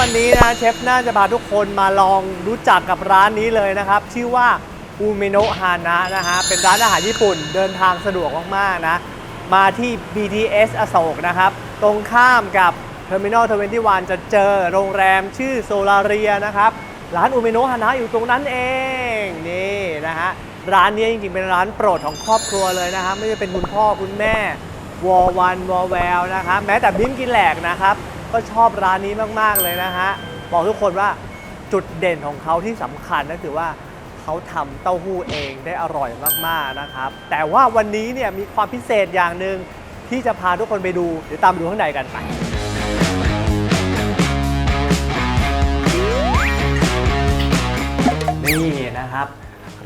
วันนี้นะเชฟน่าจะพาทุกคนมาลองรู้จักกับร้านนี้เลยนะครับ ชื่อว่าอูเมโนะฮานะนะฮะเป็นร้านอาหารญี่ปุ่นเดินทางสะดวกมากๆนะ มาที่ BTS อโศกนะครับ ตรงข้ามกับ Terminal 21 จะเจอโรงแรมชื่อโซลาเรียนะครับ ร้านอูเมโนะฮานะอยู่ตรงนั้นเองนี่นะฮะร้านนี้จริงๆเป็นร้านโปรดของครอบครัวเลยนะครับไม่ว่าจะเป็นคุณพ่อคุณแม่วอวันวอแววนะครับแม้แต่บิ้มกินแหลกนะครับ ก็ชอบร้านนี้มาก ๆ เลยนะฮะ บอกทุกคนว่าจุดเด่นของเขาที่สำคัญก็คือว่าเขาทำเต้าหู้เองได้อร่อยมาก ๆ นะครับ แต่ว่าวันนี้เนี่ยมีความพิเศษอย่างหนึ่งที่จะพาทุกคนไปดู เดี๋ยวตามไปดูข้างในกันไปนี่นะครับ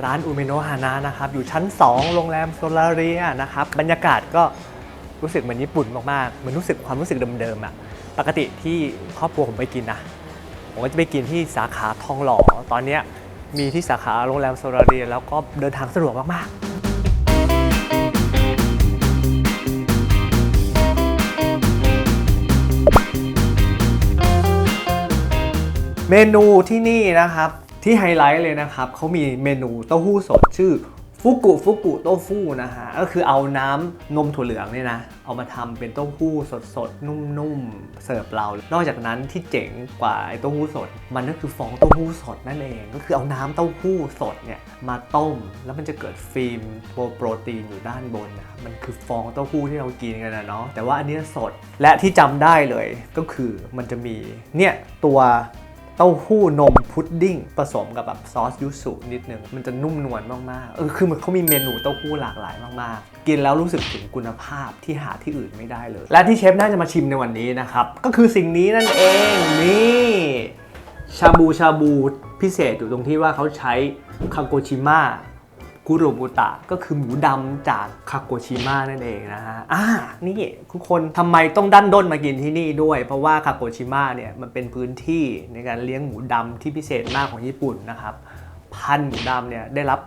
ร้านอูเมโนฮานะนะครับ อยู่ชั้น 2 โรงแรมโซลาเรียนะครับ บรรยากาศก็รู้สึกเหมือนญี่ปุ่นมาก ๆ เหมือนรู้สึกความรู้สึกเดิม ๆอะ ปกติที่ครอบครัวผมไปกินนะ ผมก็จะไปกินที่สาขาทองหล่อ ตอนนี้มีที่สาขาโรงแรมโซลารีแล้วก็เดินทางสะดวกมากๆเมนูที่นี่นะครับที่ไฮไลท์เลยนะครับเขามีเมนูเต้าหู้สดชื่อ ฟุกุฟุกุเต้าฟู้นะฮะก็คือเอาน้ำนมถั่วเหลืองเนี่ยนะ เอามาทำเป็นเต้าหู้สดสดๆ นุ่มๆ เสิร์ฟเรา นอกจากนั้นที่เจ๋งกว่าไอ้เต้าหู้สด มันก็คือฟองเต้าหู้สดนั่นเอง ก็คือเอาน้ำเต้าหู้สดเนี่ยมาต้ม แล้วมันจะเกิดฟิล์มตัวโปรตีนอยู่ด้านบนนะมันคือฟองเต้าหู้ที่เรากินกันนะเนาะแต่ว่าอันนี้สดและที่จำได้เลยก็คือมันจะมีเนี่ยตัว เต้าหู้นมพุดดิ้งผสมกับแบบซอสยูสุนิดนึง มันจะนุ่มนวลมากๆ เออคือมันเขามีเมนูเต้าหู้หลากหลายมากๆ กินแล้วรู้สึกถึงคุณภาพที่หาที่อื่นไม่ได้เลย และที่เชฟน่าจะมาชิมในวันนี้นะครับ ก็คือสิ่งนี้นั่นเองนี่ชาบูชาบูพิเศษอยู่ตรงที่ว่าเขาใช้คาโกชิมะ คุโรบุตะก็คือหมูดำจากคาโกชิมะนั่นเองนะฮะอ่านี่ทุกคนทำไมต้องดันด้นมากินที่นี่ด้วย เพราะว่าคาโกชิมะเนี่ยมันเป็นพื้นที่ในการเลี้ยงหมูดำที่พิเศษมากของญี่ปุ่นนะครับพันธุ์หมูดำเนี่ยได้รับ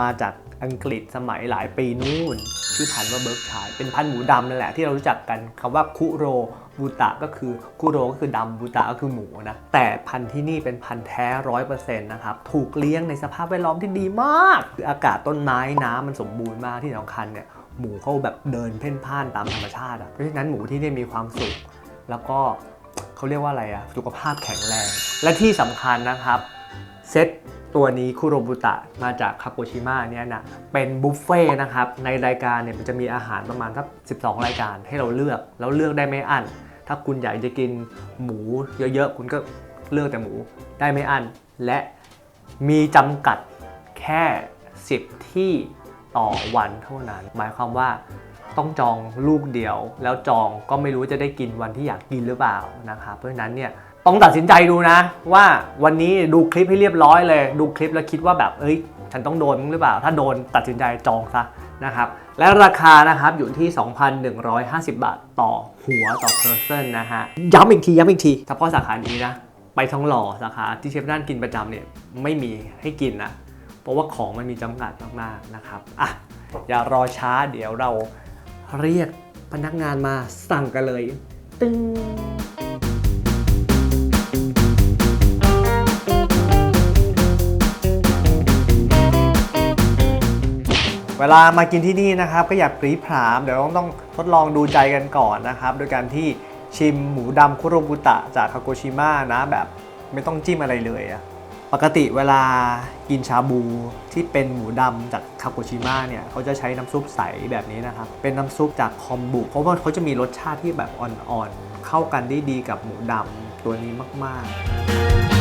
มาจากอังกฤษสมัยหลายปีนู่นชื่อพันธุ์ว่าเบิร์กชัยเป็นพันธุ์หมูดำนั่นแหละที่เรารู้จักกันคำว่าคุโร บูตะก็คือคุโรก็คือดำบูตะก็คือหมูนะ แต่พันธุ์ที่นี่เป็นพันธุ์แท้ร้อยเปอร์เซ็นต์นะครับ ถูกเลี้ยงในสภาพแวดล้อมที่ดีมาก คืออากาศต้นไม้น้ำมันสมบูรณ์มากที่สำคัญเนี่ยหมูเขาแบบเดินเพ่นพ่านตามธรรมชาติอะเพราะฉะนั้นหมูที่นี่มีความสุข แล้วก็เขาเรียกว่าอะไรอะสุขภาพแข็งแรง และที่สำคัญนะครับเซต ตัวนี้คุโรบุตะมาจากคาโกชิมะเนี่ยนะเป็นบุฟเฟ่ต์นะครับในรายการเนี่ยมันจะมีอาหารประมาณสัก12 รายการให้เราเลือก แล้วเลือกได้ไม่อั้นถ้าคุณอยากจะกินหมูเยอะๆ คุณก็เลือกแต่หมูได้ไม่อั้นและมีจำกัดแค่ 10 ที่ต่อวันเท่านั้น หมายความว่าต้องจองลูกเดียว แล้วจองก็ไม่รู้จะได้กินวันที่อยากกินหรือเปล่านะครับเพราะฉะนั้นเนี่ย ต้องตัดสินใจดูนะ ว่าวันนี้ดูคลิปให้เรียบร้อยเลย ดูคลิปแล้วคิดว่าแบบเอ้ย ฉันต้องโดนมั้งหรือเปล่า ถ้าโดนตัดสินใจจองซะนะครับ และราคานะครับอยู่ที่ 2,150 บาทต่อหัวต่อ person นะฮะ ย้ำอีกที ย้ำอีกทีเฉพาะสาขานี้นะ ไปทองหล่อสาขาที่เชฟด้านกินประจำเนี่ยไม่มีให้กินนะ เพราะว่าของมันมีจำกัดมากๆนะครับ อะ อย่ารอช้าเดี๋ยวเราเรียกพนักงานมาสั่งกันเลย ตึ้ง เวลามากินที่นี่นะครับก็อย่าปรีพราม เดี๋ยวต้องต้องทดลองดูใจกันก่อนนะครับ โดยการที่ชิมหมูดำคุโรบุตะจากคาโกชิมะนะแบบไม่ต้องจิ้มอะไรเลยอะปกติเวลากินชาบูที่เป็นหมูดำจากคาโกชิมะเนี่ยเขาจะใช้น้ำซุปใสแบบนี้นะครับ เป็นน้ำซุปจากคอมบุเพราะว่าเขาจะมีรสชาติที่แบบอ่อนๆ เข้ากันได้ดีกับหมูดำตัวนี้มากๆ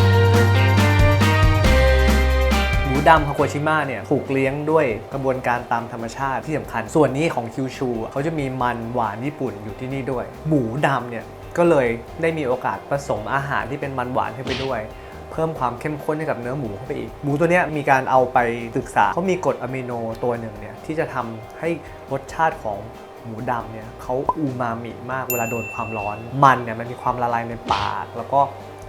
ดำคาโกชิมะเนี่ยถูกเลี้ยงด้วยกระบวนการตามธรรมชาติที่สำคัญ ส่วนนี้ของคิวชูเขาจะมีมันหวานญี่ปุ่นอยู่ที่นี่ด้วย หมูดำเนี่ยก็เลยได้มีโอกาสผสมอาหารที่เป็นมันหวานเข้าไปด้วย เพิ่มความเข้มข้นให้กับเนื้อหมูเข้าไปอีก หมูตัวนี้มีการเอาไปศึกษาเขามีกรดอะมิโนตัวหนึ่งเนี่ยที่จะทำให้รสชาติของหมูดำเนี่ยเขาอูมามิมากเวลาโดนความร้อน มันเนี่ยมันมีความละลายในปากแล้วก็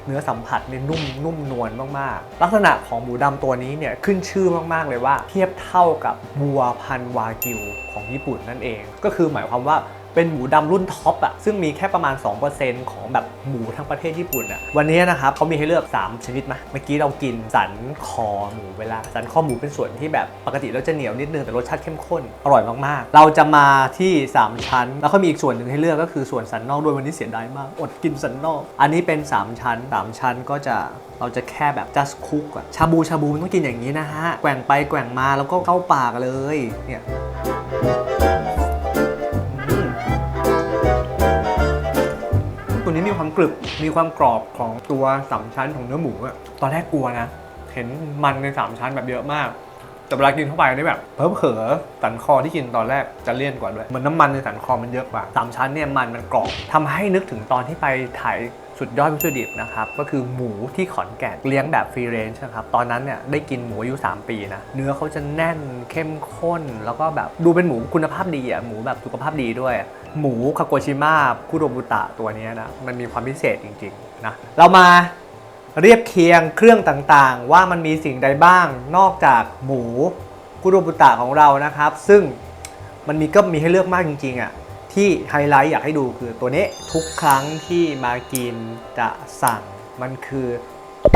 เนื้อสัมผัสเนี่ยนุ่มนุ่มนวลมากๆ ลักษณะของหมูดำตัวนี้เนี่ยขึ้นชื่อมากๆเลยว่า เทียบเท่ากับวัวพันวากิวของญี่ปุ่นนั่นเอง ก็คือหมายความว่า เป็นหมูดำรุ่นท็อปอะซึ่งมีแค่ประมาณ 2%ของแบบหมูทั้งประเทศญี่ปุ่นอะวันนี้นะครับเขามีให้เลือก 3 ชนิดมาเมื่อกี้เรากินสันคอหมูเวลา สันคอหมูเป็นส่วนที่แบบปกติเราจะเหนียวนิดนึงแต่รสชาติเข้มข้น อร่อยมากๆ เราจะมาที่ 3 ชั้น แล้วก็มีอีกส่วนหนึ่งให้เลือกก็คือส่วนสันนอกด้วยวันนี้เสียดายมาก อดกินสันนอก อันนี้เป็น 3 ชั้น 3 ชั้นก็จะเราจะแค่แบบ just cook อะชาบูชาบูมันต้องกินอย่างนี้นะฮะแกว่งไปแกว่งมาแล้วก็เข้าปากเลยเนี่ย ตัวนี้มีความกรึบ มีความกรอบของตัวสามชั้นของเนื้อหมูอะตอนแรกกลัวนะ เห็นมันในสามชั้นแบบเยอะมาก แต่เวลากินเข้าไปนี่แบบเพิ่มเขอสันคอที่กินตอนแรกจะเลี่ยนกว่าด้วยเหมือนน้ำมันในสันคอมันเยอะกว่าสามชั้นเนี่ยมันมันกรอบทำให้นึกถึงตอนที่ไปถ่าย สุดยอดวัตถุดิบนะครับ ก็คือหมูที่ขอนแก่นเลี้ยงแบบฟรีเรนจ์นะครับ ตอนนั้นเนี่ยได้กินหมูอายุ 3 ปีนะ เนื้อเขาจะแน่นเข้มข้น แล้วก็แบบดูเป็นหมูคุณภาพดีอะ หมูแบบสุขภาพดีด้วย หมูคาโกชิมะคุโรบุตะตัวนี้นะ มันมีความพิเศษจริงๆนะ เรามาเรียบเคียงเครื่องต่างๆ ว่ามันมีสิ่งใดบ้าง นอกจากหมูกุโรบุตะของเรานะครับ ซึ่งมันมีก็มีให้เลือกมากจริงๆอะ ที่ไฮไลท์อยากให้ดูคือตัวนี้ทุกครั้งที่มากินจะสั่งมันคือ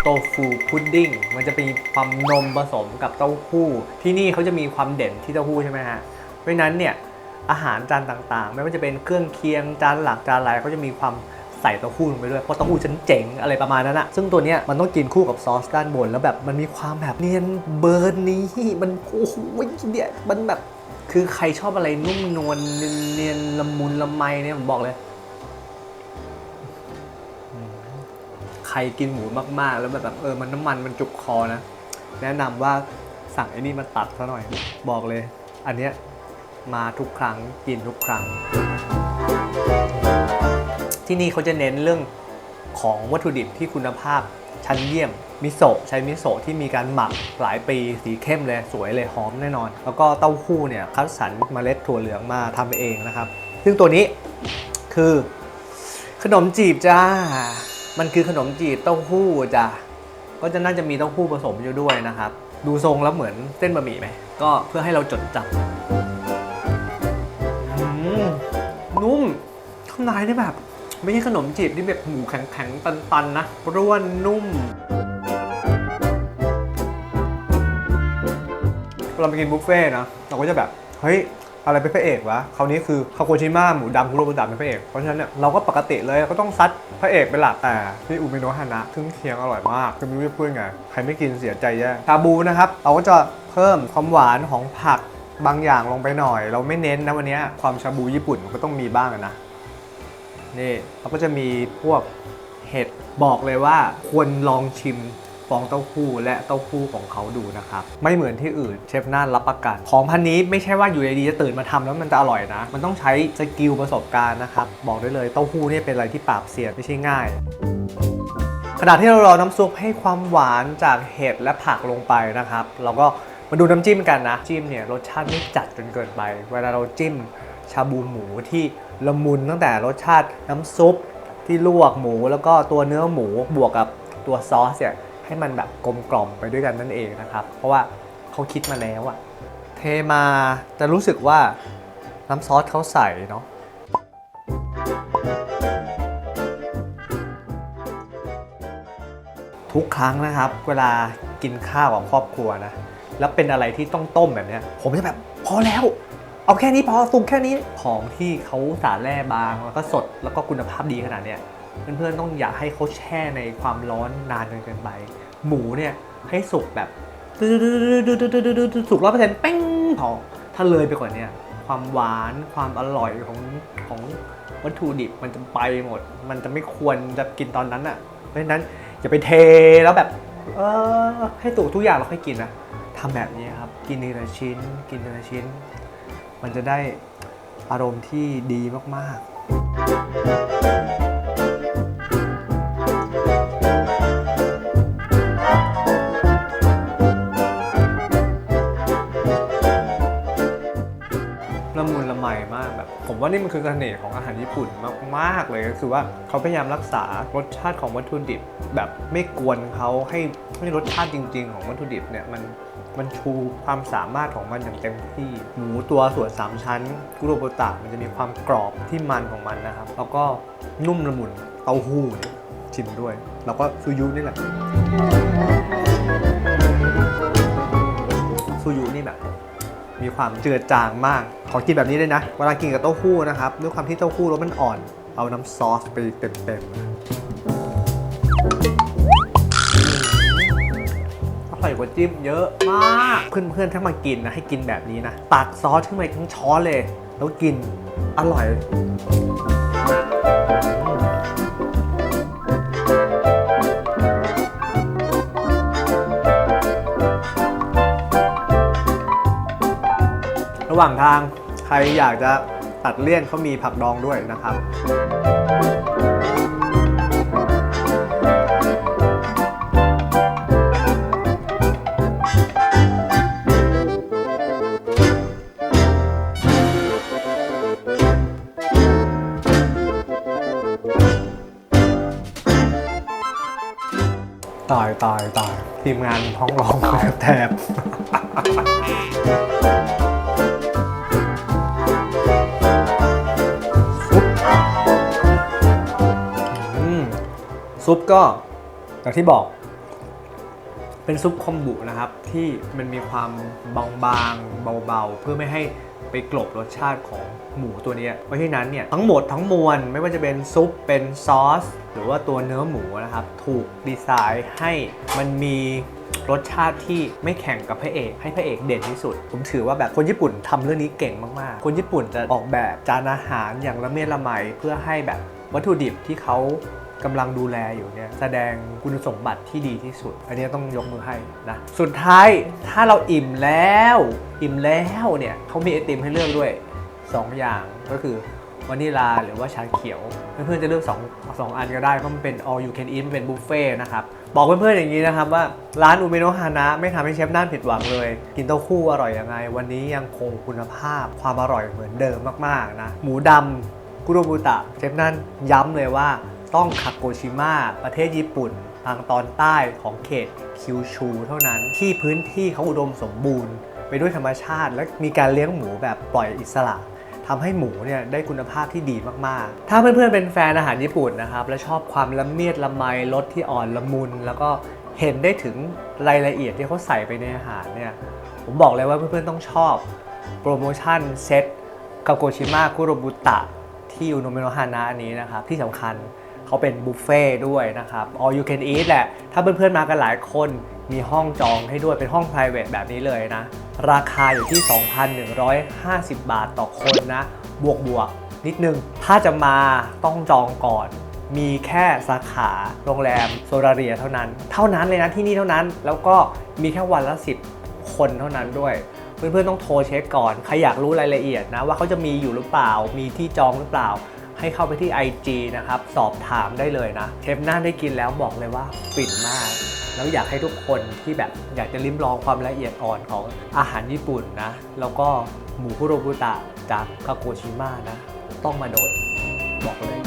โตฟูพุดดิ้งมันจะมีความนมผสมกับเต้าหู้ ที่นี่เขาจะมีความเด่นที่เต้าหู้ใช่ไหมฮะเพราะนั้นเนี่ยอาหารจานต่างๆ ไม่ว่าจะเป็นเครื่องเคียงจานหลักจานอะไรเขาจะมีความใส่เต้าหู้ลงไปด้วยเพราะเต้าหู้ฉันเจ๋งอะไรประมาณนั้นอะซึ่งตัวเนี้ยมันต้องกินคู่กับซอสด้านบนแล้วแบบมันมีความแบบเนียนเบิร์นนี้มันโอ้โหเนี่ยมันแบบ คือใครชอบอะไรนุ่มนวลเนียนๆละมุนละไมเนี่ยผมบอกเลย ใครกินหมูมากๆ แล้วแบบเออมันน้ำมันมันจุกคอนะ แนะนำว่าสั่งไอ้นี่มาตัดซะหน่อย บอกเลย อันเนี้ยมาทุกครั้งกินทุกครั้ง ที่นี่เขาจะเน้นเรื่องของวัตถุดิบที่คุณภาพ ชั้นเยี่ยมมิโซะใช้มิโซะที่มีการหมักหลายปีสีเข้มเลยสวยเลยหอมแน่นอน แล้วก็เต้าหู้เนี่ยคัดสรรเมล็ดถั่วเหลืองมาทำเองนะครับ ซึ่งตัวนี้คือ ขนมจีบจ้า มันคือขนมจีบเต้าหู้จ้ะก็จะน่าจะมีเต้าหู้ผสมอยู่ด้วยนะครับ ดูทรงแล้วเหมือนเส้นบะหมี่ไหมก็เพื่อให้เราจดจำนุ่มข้างในนี่แบบ ไม่ใช่ขนมจีบที่แบบหมูแข็งๆตันๆนะร่วนนุ่ม เราไปกินบุฟเฟ่นะเราก็จะแบบเฮ้ยอะไรเป็นพระเอกวะคราวนี้คือคาโกชิมะหมูดำคุโรบุตะเป็นพระเอก เพราะฉะนั้นเนี่ยเราก็ปกติเลยก็ต้องซัดพระเอกเป็นหลักแต่นี่อุมิโนะฮานะเครื่องเคียงอร่อยมากคือไม่รู้จะพูดไงใครไม่กินเสียใจแย่ชาบูนะครับ เราก็จะเพิ่มความหวานของผักบางอย่างลงไปหน่อย เราไม่เน้นนะวันนี้ความชาบูญี่ปุ่นก็ต้องมีบ้างนะ นี่เราก็จะมีพวกเห็ดบอกเลยว่าควรลองชิมฟองเต้าหู้และเต้าหู้ของเขาดูนะครับ ไม่เหมือนที่อื่นเชฟน่านรับประกัน ของพันนี้ไม่ใช่ว่าอยู่ดีๆจะตื่นมาทำแล้วมันจะอร่อยนะ มันต้องใช้สกิลประสบการณ์นะครับ บอกได้เลยเต้าหู้เนี่ยเป็นอะไรที่ปราบเสียนไม่ใช่ง่ายขณะที่เรารอน้ำซุปให้ความหวานจากเห็ดและผักลงไปนะครับ เราก็มาดูน้ำจิ้มกันนะ จิ้มเนี่ยรสชาติไม่จัดจนเกินไป เวลาเราจิ้มชาบูหมูที่ ละมุนตั้งแต่รสชาติน้ำซุปที่ลวกหมู แล้วก็ตัวเนื้อหมูบวกกับตัวซอสเนี่ยให้มันแบบกลมกล่อมไปด้วยกันนั่นเองนะครับ เพราะว่าเขาคิดมาแล้วอะเทมาจะรู้สึกว่าน้ำซอสเขาใส่เนาะทุกครั้งนะครับ เวลากินข้าวกับครอบครัวนะ แล้วเป็นอะไรที่ต้องต้มแบบนี้ผมจะแบบพอแล้ว เอาแค่นี้พอสุกแค่นี้ของที่เขาสารแร่บางแล้วก็สดแล้วก็คุณภาพดีขนาดเนี้ยเพื่อนๆต้องอย่าให้เขาแช่ในความร้อนนานจนเกินไป หมูเนี่ยให้สุกแบบสุกร้อยเปอร์เซ็นต์เป้งพอถ้าเลยไปกว่านี้ความหวานความอร่อยของของวัตถุดิบมันจะไปหมด มันจะไม่ควรจะกินตอนนั้นอะ เพราะฉะนั้นอย่าไปเทแล้วแบบ เออให้สุกทุกอย่างเราค่อยกินนะทำแบบนี้ครับ กินทีละชิ้น กินทีละชิ้น มันจะได้อารมณ์ที่ดีมากๆ มัยมากแบบผมว่านี่มันคือเสน่ห์ของอาหารญี่ปุ่นมากๆเลยก็คือว่าเขาพยายามรักษารสชาติของวัตถุดิบ แบบไม่กวนเขาให้ให้รสชาติจริง ๆ ของวัตถุดิบเนี่ยมันมันชูความสามารถของมันอย่างเต็มที่ หมูตัวส่วน 3 ชั้น กุโรโบตะมันจะมีความกรอบที่มันของมันนะครับ แล้วก็นุ่มละมุนเต้าหู้ชิมด้วย แล้วก็ซูยุนี่แหละ มีความเจือจางมาก ขอกินแบบนี้เลยนะ เวลากินกับเต้าหู้นะครับ ด้วยความที่เต้าหู้รสมันอ่อน เอาน้ำซอสไปเต็มๆนะอร่อยกว่าจิ้มเยอะมาก เพื่อนๆถ้ามากินนะให้กินแบบนี้นะ ตักซอสขึ้นมาทั้งช้อนเลย แล้วกินอร่อย ระหว่างทางใครอยากจะตัดเลี่ยนเขามีผักดองด้วยนะครับ ตายตายตายทีมงานท้องร้องแทบ ซุปก็อย่างที่บอก เป็นซุปคอมบุนะครับ ที่มันมีความบางๆเบาๆ เพื่อไม่ให้ไปกลบรสชาติของหมูตัวนี้เพราะฉะนั้นเนี่ยทั้งหมดทั้งมวลไม่ว่าจะเป็นซุปเป็นซอส หรือว่าตัวเนื้อหมูนะครับ ถูกดีไซน์ให้มันมีรสชาติที่ไม่แข่งกับพระเอก ให้พระเอกเด่นที่สุด ผมถือว่าแบบคนญี่ปุ่นทำเรื่องนี้เก่งมาก ๆ คนญี่ปุ่นจะออกแบบจานอาหารอย่างละเมียดละไมเพื่อให้แบบวัตถุดิบที่เขา กำลังดูแลอยู่เนี่ยแสดงคุณสมบัติที่ดีที่สุด อันนี้ต้องยกมือให้นะสุดท้ายถ้าเราอิ่มแล้ว อิ่มแล้วเนี่ยเขามีไอติมให้เลือกด้วย 2 อย่างก็คือวานิลาหรือว่าชาเขียว เพื่อนๆจะเลือก2 2อันก็ได้เพราะมันเป็น all you can eat มันเป็นบุฟเฟ่ต์นะครับ บอกเพื่อนๆอย่างนี้นะครับว่าร้านอูเมโนฮานะไม่ทำให้เชฟน่านผิดหวังเลย กินเต้าหู้อร่อยยังไง วันนี้ยังคงคุณภาพความอร่อยเหมือนเดิมมากๆนะ หมูดำกุโรบุตะ เชฟนั่นย้ำเลยว่า ต้องคาโกชิมะประเทศญี่ปุ่น ทางตอนใต้ของเขตคิวชูเท่านั้น ที่พื้นที่เขาอุดมสมบูรณ์ ไปด้วยธรรมชาติ และมีการเลี้ยงหมูแบบปล่อยอิสระทำให้หมูเนี่ยได้คุณภาพที่ดีมาก ๆ ถ้าเพื่อน ๆ เป็นแฟนอาหารญี่ปุ่นนะครับ และชอบความละเมียดละไมรสที่อ่อนละมุน แล้วก็เห็นได้ถึงรายละเอียดที่เขาใส่ไปในอาหารเนี่ย ผมบอกเลยว่าเพื่อน ๆ ต้องชอบ โปรโมชั่นเซ็ตคาโกชิมะคุโรบุตะที่ยูโนเมโนฮานะอันนี้นะครับ ที่สำคัญ เขาเป็นบุฟเฟ่ด้วยนะครับ all you can eat แหละ ถ้าเพื่อนๆมากันหลายคนมีห้องจองให้ด้วยเป็นห้อง private แบบนี้เลยนะ ราคาอยู่ที่ 2,150 บาทต่อคนนะ บวกบวกๆนิดนึง ถ้าจะมาต้องจองก่อน มีแค่สาขาโรงแรมโซราเรียเท่านั้น เท่านั้นเลยนะที่นี่เท่านั้น แล้วก็มีแค่วันละ 10 คนเท่านั้นด้วยเพื่อนๆต้องโทรเช็คก่อน ใครอยากรู้รายละเอียดนะ ว่าเขาจะมีอยู่หรือเปล่า มีที่จองหรือเปล่า ให้เข้าไปที่ IG นะครับ สอบถามได้เลยนะเชฟน่านได้กินแล้วบอกเลยว่าฟินมาก แล้วอยากให้ทุกคนที่แบบอยากจะลิ้มลองความละเอียดอ่อนของอาหารญี่ปุ่นนะ แล้วก็หมูคุโรบุตะจากคาโกชิมะนะ ต้องมาโดนบอกเลย